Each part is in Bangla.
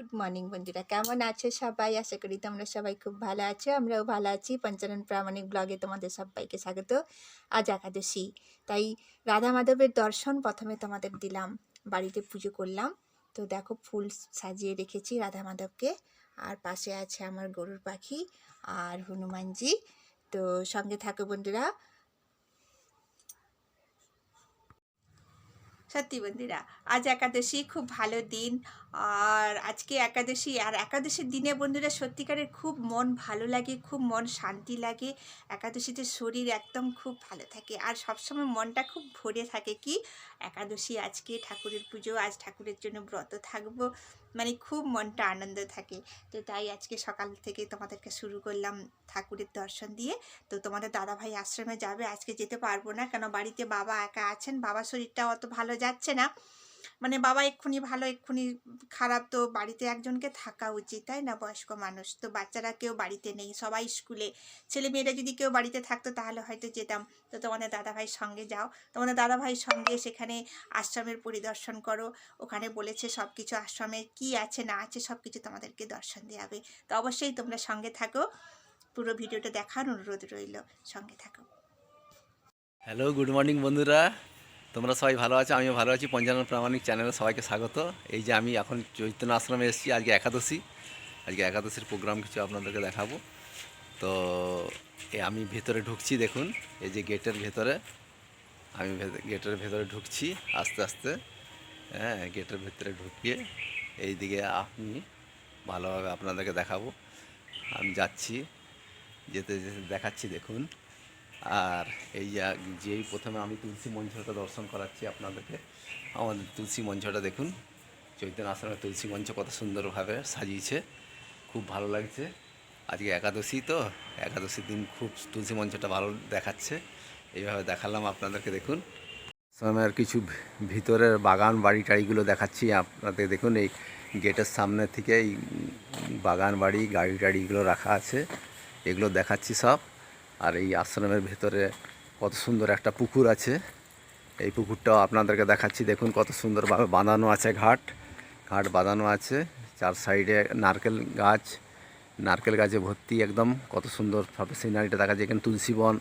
গুড মর্নিং বন্ধুরা। কেমন আছো সবাই? আশা করি তোমরা সবাই খুব ভালো আছো। আমরাও ভালো আছি। পঞ্চানন প্রামাণিক ব্লগে তোমাদের সবাইকে স্বাগত। আজ একাদশী। তাই রাধা মাধবের দর্শন প্রথমে তোমাদের দিলাম। বাড়িতে পুজো করলাম। তো দেখো ফুল সাজিয়ে রেখেছি রাধা মাধবকে। আর পাশে আছে আমার গরুর পাখি আর হনুমানজি। তো সঙ্গে থাকো বন্ধুরা। সত্যি বন্ধুরা, আজ একাদশী, খুব ভালো দিন। আর আজকে একাদশী, আর একাদশীর দিনে বন্ধুরা সত্যিকারের খুব মন ভালো লাগে, খুব মন শান্তি লাগে। একাদশীতে শরীর একদম খুব ভালো থাকে আর সবসময় মনটা খুব ভরে থাকে কি? একাদশী আজকে ঠাকুরের পুজো, আজ ঠাকুরের জন্য ব্রত থাকব। মানে খুব মনটা আনন্দ থাকে। তো তাই আজকে সকাল থেকে তোমাদেরকে শুরু করলাম ঠাকুরের দর্শন দিয়ে। তো তোমাদের দাদাভাই আশ্রমে যাবে, আজকে যেতে পারব না কেন? বাড়িতে বাবা একা আছেন, বাবার শরীরটা অত ভালো যাচ্ছে না। মানে বাবা এক্ষুনি ভালো, এক্ষুনি খারাপ, তো বাড়িতে একজনকে থাকা উচিত, তাই না? বয়স্ক মানুষ। তো বাচ্চারা কেউ বাড়িতে নেই, সবাই স্কুলে। ছেলে মেয়েরা যদি কেউ বাড়িতে থাকতো, তাহলে হয়তো যেতাম। তো তোমাদের দাদাভাইয়ের সঙ্গে যাও। তোমাদের দাদাভাইয়ের সঙ্গে সেখানে আশ্রমের পরিদর্শন করো। ওখানে বলেছে সব কিছু আশ্রমে কি আছে, না আছে সব কিছু তোমাদেরকে দর্শন দেওয়া হবে তো অবশ্যই তোমরা সঙ্গে থাকো। পুরো ভিডিওটা দেখার অনুরোধ রইল। সঙ্গে থাকো। হ্যালো গুড মর্নিং বন্ধুরা। তোমরা সবাই ভালো আছো? আমিও ভালো আছি। পঞ্চানন প্রামাণিক চ্যানেলে সবাইকে স্বাগত। এই যে আমি এখন চৈতন্য আশ্রমে এসেছি, আজকে একাদশী। আজকে একাদশীর প্রোগ্রাম কিছু আপনাদেরকে দেখাবো। তো আমি ভেতরে ঢুকছি, দেখুন। এই যে গেটের ভেতরে। আমি গেটের ভেতরে ঢুকছি, আস্তে আস্তে। হ্যাঁ গেটের ভেতরে ঢুকিয়ে এই দিকে আমি ভালোভাবে আপনাদেরকে দেখাবো। আমি যাচ্ছি, যেতে যেতে দেখাচ্ছি, দেখুন। আর এই যেই প্রথমে আমি তুলসী মঞ্চটা দর্শন করাচ্ছি আপনাদেরকে, আমাদের তুলসী মঞ্চটা দেখুন। চৈতন্য আশ্রমের তুলসী মঞ্চ কত সুন্দরভাবে সাজিয়েছে, খুব ভালো লাগছে। আজকে একাদশী তো, একাদশীর দিন খুব তুলসী মঞ্চটা ভালো দেখাচ্ছে। এইভাবে দেখালাম আপনাদেরকে, দেখুন। আশ্রমের কিছু ভিতরের বাগান বাড়ি টাড়িগুলো দেখাচ্ছি আপনাদের, দেখুন এই গেটের সামনে থেকে এই বাগান বাড়ি, গাড়ি টাড়িগুলো রাখা আছে। এগুলো দেখাচ্ছি সব। আর এই আশ্রমের ভেতরে কত সুন্দর একটা পুকুর আছে। এই পুকুরটাও আপনাদেরকে দেখাচ্ছি। দেখুন কত সুন্দরভাবে বাঁধানো আছে ঘাট। ঘাট বাঁধানো আছে। চার সাইডে নারকেল গাছ। নারকেল গাছে ভর্তি একদম কত সুন্দরভাবে সিনারিটা দেখা যায়। এখানে তুলসী বন,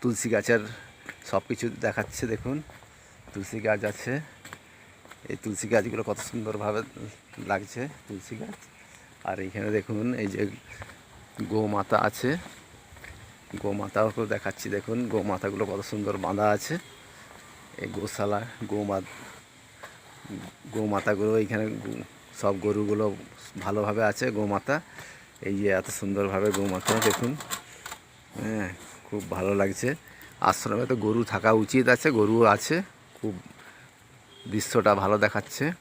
তুলসী গাছের সব কিছু দেখাচ্ছে দেখুন। তুলসী গাছ আছে। এই তুলসী গাছগুলো কত সুন্দরভাবে লাগছে তুলসী গাছ। আর এইখানে দেখুন এই যে গোমাতা আছে। গোমাতাও দেখাচ্ছি, দেখুন। গোমাতাগুলো কত সুন্দর বাঁধা আছে। এই গোশালা, গোমা, গোমাতাগুলো এইখানে সব গরুগুলো ভালোভাবে আছে, গোমাতা। এই যে এত সুন্দরভাবে গোমাতা, দেখুন। হ্যাঁ খুব ভালো লাগছে। আশ্রমে তো গরু থাকা উচিত আছে গরুও আছে। খুব দৃশ্যটা ভালো দেখাচ্ছে।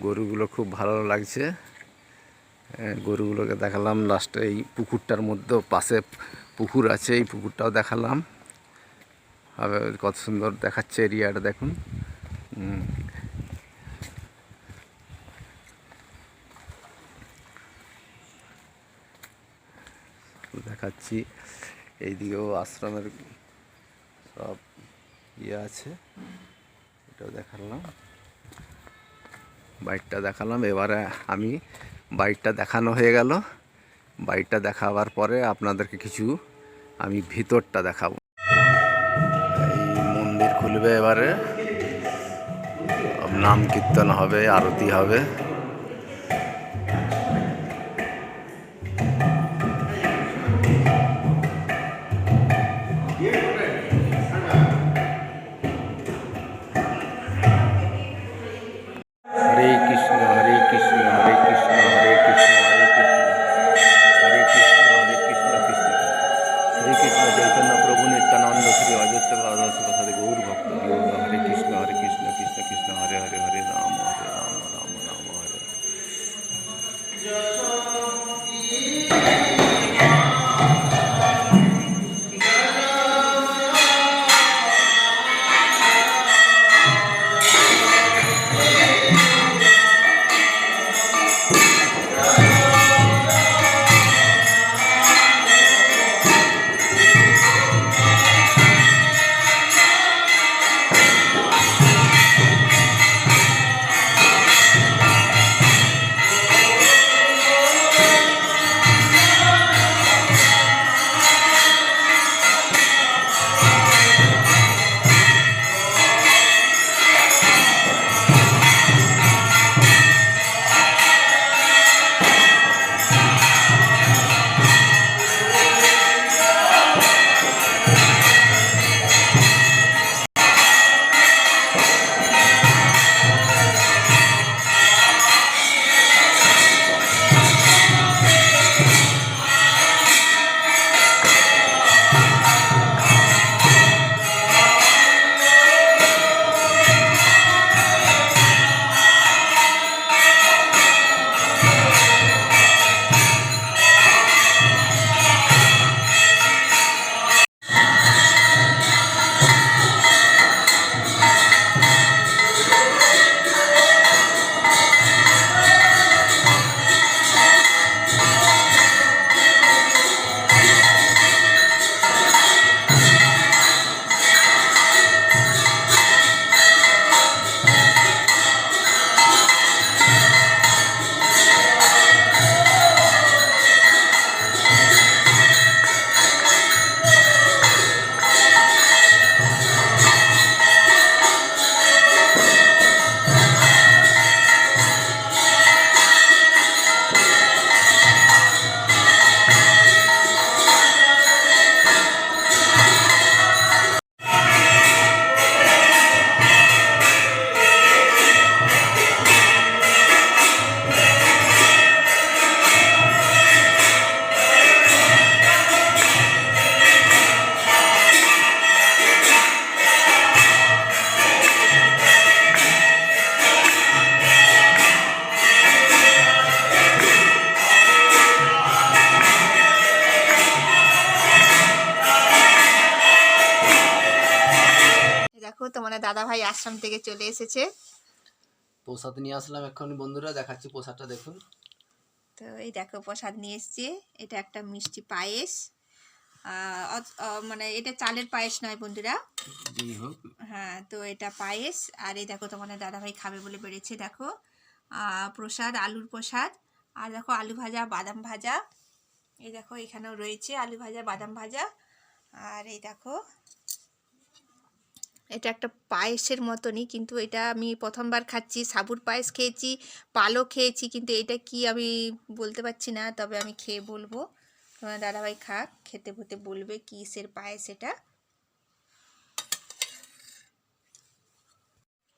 গরুগুলো খুব ভালো লাগছে। গরুগুলোকে দেখালাম। লাস্টে এই পুকুরটার মধ্যে পাশে পুকুর আছে, এই পুকুরটাও দেখালাম। হবে কত সুন্দর দেখাচ্ছে এরিয়াটা দেখুন। দেখাচ্ছি। এইদিকেও আশ্রমের সব ইয়ে আছে, এটাও দেখালাম। বাইকটা দেখালাম। এবারে আমি বাইকটা দেখানো হয়ে গেল। বাইকটা দেখাবার পরে আপনাদেরকে কিছু আমি ভিতরটা দেখাবো। এই মন্দির খুলবে এবারে। নাম কীর্তন হবে, আরতি হবে। 야 দাদাভাই আশ্রম থেকে চলে এসেছে। প্রসাদ নিয়ে আসলাম এক্ষুনি বন্ধুরা দেখাচ্ছি প্রসাদটা দেখুন। তো এই দেখো প্রসাদ নিয়ে এসছে। এটা একটা মিষ্টি পায়েস। মানে এটা চালের পায়েস নয় বন্ধুরা। হ্যাঁ তো এটা পায়েস। আর এই দেখো তোমাদের দাদাভাই খাবে বলে বেড়েছে দেখো। প্রসাদ আলুর প্রসাদ। আর দেখো আলু ভাজা বাদাম ভাজা। এই দেখো এখানেও রয়েছে আলু ভাজা বাদাম ভাজা। আর এই দেখো এটা একটা পায়েসের মতনই, কিন্তু এটা আমি প্রথমবার খাচ্ছি, সাবুর পায়েস খেয়েছি, পালও খেয়েছি, কিন্তু এটা কি আমি বলতে পারছি না, তবে আমি খেয়ে বলব। তোমার দাদাভাই খাক, খেতে খেতে বলবে কিসের পায়েস এটা।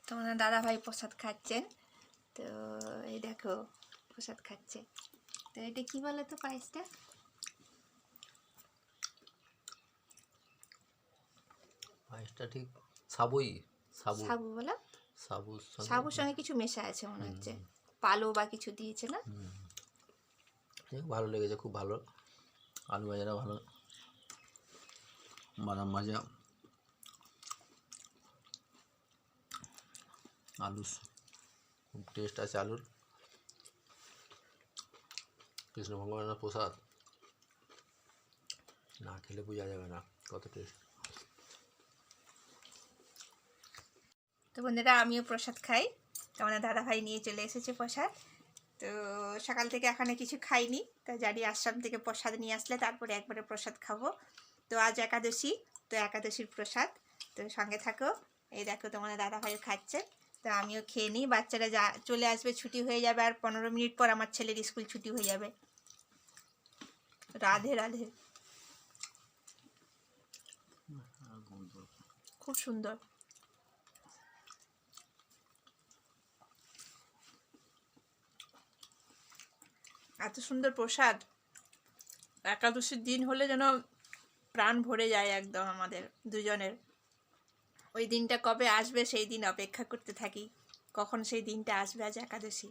তোমার দাদাভাই প্রসাদ খাচ্ছেন, তো এই দেখো, প্রসাদ খাচ্ছে। তো এটা কি বলো তো পায়েসটা? পায়েসটা ঠিক সাবুই সাবু সাবু বলো? সাবুর সঙ্গে সাবুর সঙ্গে কিছু মেশা আছে মনে হচ্ছে। পালো বা কিছু দিয়েছে না? ভালো লেগেছে খুব ভালো। আলু ভাজাটা ভালো। বাদাম ভাজা। আলু খুব টেস্ট আছে আলুর। কৃষ্ণ ভগবানের প্রসাদ। না খেলে বোঝা যাবে না কত টেস্ট তো বন্ধুরা আমিও প্রসাদ খাই। তো আমাদের দাদাভাই নিয়ে চলে এসেছে প্রসাদ। তো সকাল থেকে এখানে কিছু খাইনি তো জানি আশ্রম থেকে প্রসাদ নিয়ে আসলে তারপরে একবারে প্রসাদ খাব। তো আজ একাদশী তো একাদশীর প্রসাদ। তো সঙ্গে থাকো। এই দেখো তোমাদের দাদাভাইও খাচ্ছে। তো আমিও খেয়ে নিই। বাচ্চারা যা চলে আসবে ছুটি হয়ে যাবে আর পনেরো মিনিট পর আমার ছেলের স্কুল ছুটি হয়ে যাবে। রাধে রাধে। খুব সুন্দর। এত সুন্দর প্রসাদ। একাদশীর দিন হলে যেন প্রাণ ভরে যায় একদম আমাদের দুজনের। ওই দিনটা কবে আসবে সেই দিন অপেক্ষা করতে থাকি। কখন সেই দিনটা আসবে আজ একাদশী।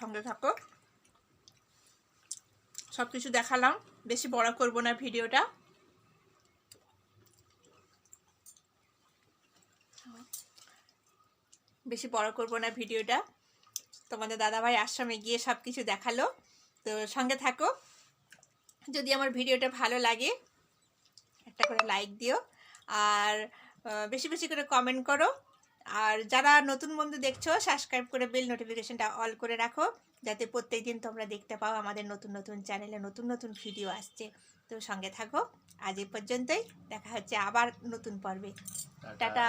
সঙ্গে থাকো। সব কিছু দেখালাম। বেশি বড় করব না ভিডিওটা। বেশি বড় করব না ভিডিওটা। তোমাদের দাদাভাই আশ্রমে গিয়ে সব কিছু দেখাল। তো সঙ্গে থাকো। যদি আমার ভিডিওটা ভালো লাগে একটা করে লাইক দিও। আর বেশি বেশি করে কমেন্ট করো। আর যারা নতুন বন্ধু দেখছ সাবস্ক্রাইব করে বেল নোটিফিকেশনটা অল করে রাখো। যাতে প্রত্যেক দিন তোমরা দেখতে পাও আমাদের নতুন নতুন চ্যানেলে নতুন নতুন ভিডিও আসছে। তো সঙ্গে থাকো। আজ এই পর্যন্তই। দেখা হচ্ছে আবার নতুন পর্বে। টাটা।